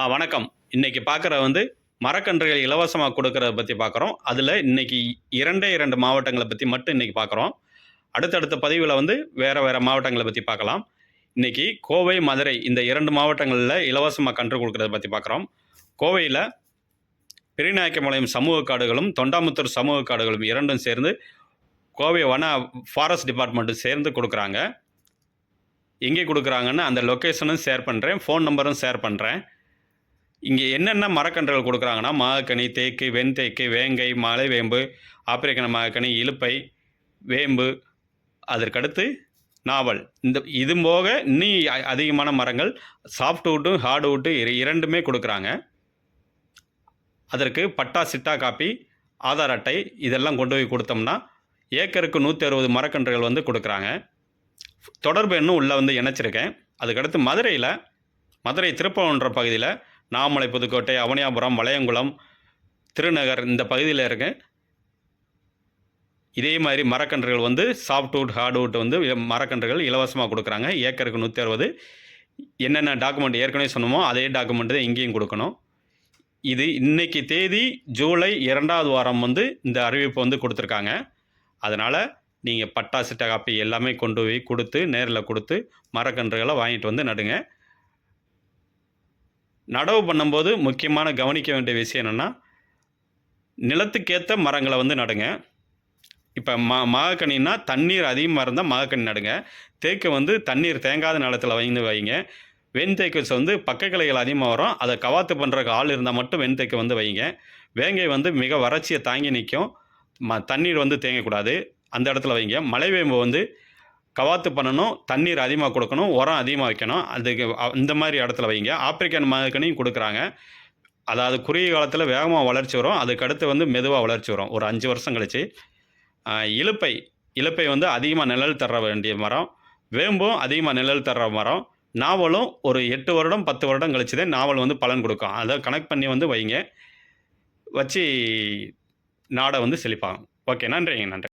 ஆ வணக்கம். இன்றைக்கி பார்க்குற வந்து மரக்கன்றுகள் இலவசமாக கொடுக்கறத பற்றி பார்க்குறோம் அதில் இன்றைக்கி இரண்டே இரண்டு மாவட்டங்களை பற்றி மட்டும் இன்றைக்கி பார்க்குறோம் அடுத்தடுத்த பதிவில் வந்து வேறு வேறு மாவட்டங்களை பற்றி பார்க்கலாம் இன்றைக்கி கோவை மதுரை இந்த இரண்டு மாவட்டங்களில் இலவசமாக கன்று கொடுக்கறத பற்றி பார்க்குறோம் கோவையில் பெரியநாயக்கம்பாளையம் சமூக காடுகளும் தொண்டாமுத்தூர் சமூக காடுகளும் இரண்டும் சேர்ந்து கோவை வன ஃபாரஸ்ட் டிபார்ட்மெண்ட்டும் சேர்ந்து கொடுக்குறாங்க. எங்கே கொடுக்குறாங்கன்னு அந்த லொக்கேஷனும் ஷேர் பண்ணுறேன் ஃபோன் நம்பரும் ஷேர் பண்ணுறேன் இங்கே என்னென்ன மரக்கன்றுகள் கொடுக்குறாங்கன்னா மாகக்கனி தேக்கு வெண்தேக்கு வேங்கை மலைவேம்பு ஆப்பிரிக்கன மாகக்கனி இலுப்பை வேம்பு அதற்கடுத்து நாவல். இந்த இது போக இன்னும் அ- அதிகமான மரங்கள் சாஃப்ட்வுட்டும் வுட்டும் இரண்டுமே கொடுக்குறாங்க. அதற்கு பட்டா சிட்டா காப்பி ஆதார் அட்டை இதெல்லாம் கொண்டு போய் கொடுத்தோம்னா ஏக்கருக்கு நூற்றி அறுபது மரக்கன்றுகள் வந்து கொடுக்குறாங்க. தொடர்பு எண்ணும் உள்ளே வந்து இணைச்சிருக்கேன். அதுக்கடுத்து மதுரையில் மதுரை திருப்பவன்ற பகுதியில் நாமலை புதுக்கோட்டை அவனியாபுரம் வளையங்குளம் திருநகர் இந்த பகுதியில் இருக்க இதே மாதிரி மரக்கன்றுகள் வந்து சாஃப்ட்வுட் ஹார்ட்வுட் வந்து மரக்கன்றுகள் இலவசமாக கொடுக்குறாங்க. ஏக்கருக்கு நூற்றி அறுபது என்னென்ன டாக்குமெண்ட் ஏற்கனவே சொன்னோமோ அதே டாக்குமெண்ட் தான் இங்கேயும் கொடுக்கணும். இது இன்றைக்கி தேதி ஜூலை இரண்டாவது வாரம் வந்து இந்த அறிவிப்பு வந்து கொடுத்துருக்காங்க. அதனால் நீங்கள் பட்டாசிட்ட காப்பி எல்லாமே கொண்டு போய் கொடுத்து நேரில் கொடுத்து மரக்கன்றுகளை வாங்கிட்டு வந்து நடுங்க. நடவு பண்ணும்போது முக்கியமான கவனிக்க வேண்டிய விஷயம் என்னென்னா நிலத்துக்கேற்ற மரங்களை வந்து நடுங்க. இப்போ மா மாகக்கனின்னா தண்ணீர் அதிகமாக இருந்தால் மாகக்கனி நடுங்க. தேக்கு வந்து தண்ணீர் தேங்காத நிலத்தில் வைந்து வைங்க. வெண்தேக்கு வந்து பக்க கிளைகள் அதிகமாக வரும். அதை கவாத்து பண்ணுறக்கு ஆள் இருந்தால் மட்டும் வெண்தேக்கு வந்து வைங்க. வேங்கை வந்து மிக வறட்சியை தாங்கி நிற்கும். ம தண்ணீர் வந்து தேங்கக்கூடாது. அந்த இடத்துல வைங்க. மலை வேம்பு வந்து கவாத்து பண்ணணும் தண்ணீர் அதிகமாக கொடுக்கணும் உரம் அதிகமாக வைக்கணும். அதுக்கு இந்த மாதிரி இடத்துல வைங்க. ஆப்பிரிக்கன் மகக்கனியும் கொடுக்குறாங்க. அதாவது குறுகிய காலத்தில் வேகமாக வளர்ச்சி வரும். அதுக்கடுத்து வந்து மெதுவாக வளர்ச்சி வரும். ஒரு அஞ்சு வருஷம் கழிச்சு. இழுப்பை இழுப்பை வந்து அதிகமாக நிழல் தர வேண்டிய மரம். வேம்பும் அதிகமாக நிழல் தர்ற மரம். நாவலும் ஒரு எட்டு வருடம் பத்து வருடம் கழிச்சு தான் நாவல் வந்து பலன் கொடுக்கும். அதை கனெக்ட் பண்ணி வந்து வைங்க. வச்சு நாடை வந்து செழிப்பாகும். ஓகே நன்றிங்க நன்றி.